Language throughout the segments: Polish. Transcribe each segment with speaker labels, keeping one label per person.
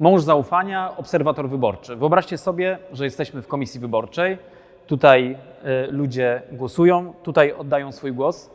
Speaker 1: Mąż zaufania, obserwator wyborczy. Wyobraźcie sobie, że jesteśmy w komisji wyborczej. Tutaj y, ludzie głosują, tutaj oddają swój głos.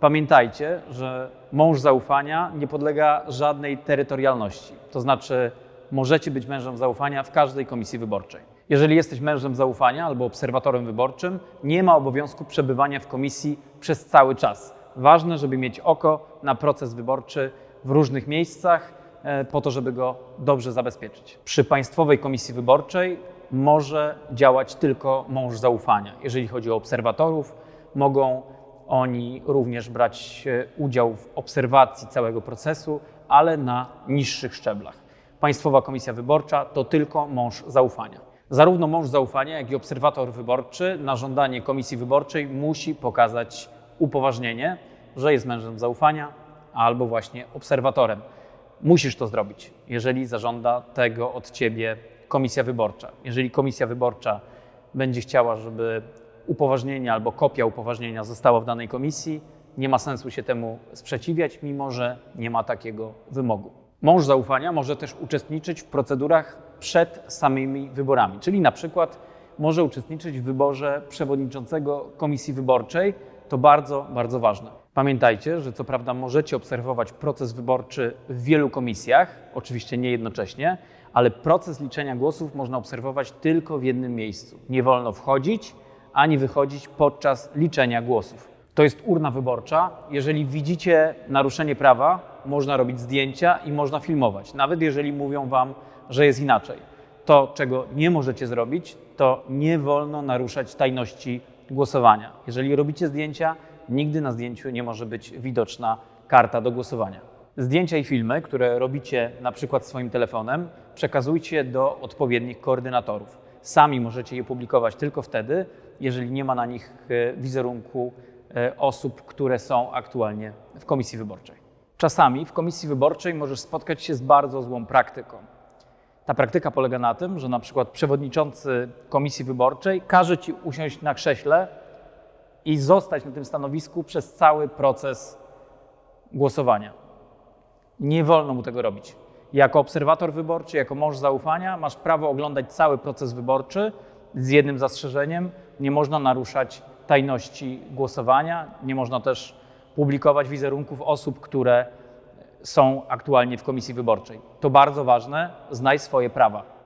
Speaker 1: Pamiętajcie, że mąż zaufania nie podlega żadnej terytorialności. To znaczy, możecie być mężem zaufania w każdej komisji wyborczej. Jeżeli jesteś mężem zaufania albo obserwatorem wyborczym, nie ma obowiązku przebywania w komisji przez cały czas. Ważne, żeby mieć oko na proces wyborczy w różnych miejscach, e, po to, żeby go dobrze zabezpieczyć. Przy Państwowej Komisji Wyborczej może działać tylko mąż zaufania. Jeżeli chodzi o obserwatorów, mogą oni również brać e, udział w obserwacji całego procesu, ale na niższych szczeblach. Państwowa Komisja Wyborcza to tylko mąż zaufania. Zarówno mąż zaufania, jak i obserwator wyborczy na żądanie Komisji Wyborczej musi pokazać upoważnienie, że jest mężem zaufania albo właśnie obserwatorem. Musisz to zrobić, jeżeli zażąda tego od ciebie Komisja Wyborcza. Jeżeli Komisja Wyborcza będzie chciała, żeby upoważnienie albo kopia upoważnienia została w danej komisji, nie ma sensu się temu sprzeciwiać, mimo że nie ma takiego wymogu. Mąż zaufania może też uczestniczyć w procedurach przed samymi wyborami, czyli na przykład może uczestniczyć w wyborze przewodniczącego komisji wyborczej. To bardzo, bardzo ważne. Pamiętajcie, że co prawda możecie obserwować proces wyborczy w wielu komisjach, oczywiście nie jednocześnie, ale proces liczenia głosów można obserwować tylko w jednym miejscu. Nie wolno wchodzić ani wychodzić podczas liczenia głosów. To jest urna wyborcza. Jeżeli widzicie naruszenie prawa, można robić zdjęcia i można filmować, nawet jeżeli mówią Wam, że jest inaczej. To, czego nie możecie zrobić, to nie wolno naruszać tajności głosowania. Jeżeli robicie zdjęcia, nigdy na zdjęciu nie może być widoczna karta do głosowania. Zdjęcia i filmy, które robicie na przykład swoim telefonem, przekazujcie do odpowiednich koordynatorów. Sami możecie je publikować tylko wtedy, jeżeli nie ma na nich e, wizerunku e, osób, które są aktualnie w komisji wyborczej. Czasami w komisji wyborczej możesz spotkać się z bardzo złą praktyką. Ta praktyka polega na tym, że na przykład przewodniczący komisji wyborczej każe ci usiąść na krześle i zostać na tym stanowisku przez cały proces głosowania. Nie wolno mu tego robić. Jako obserwator wyborczy, jako mąż zaufania, masz prawo oglądać cały proces wyborczy z jednym zastrzeżeniem: nie można naruszać tajności głosowania, nie można też publikować wizerunków osób, które są aktualnie w komisji wyborczej. To bardzo ważne, znaj swoje prawa.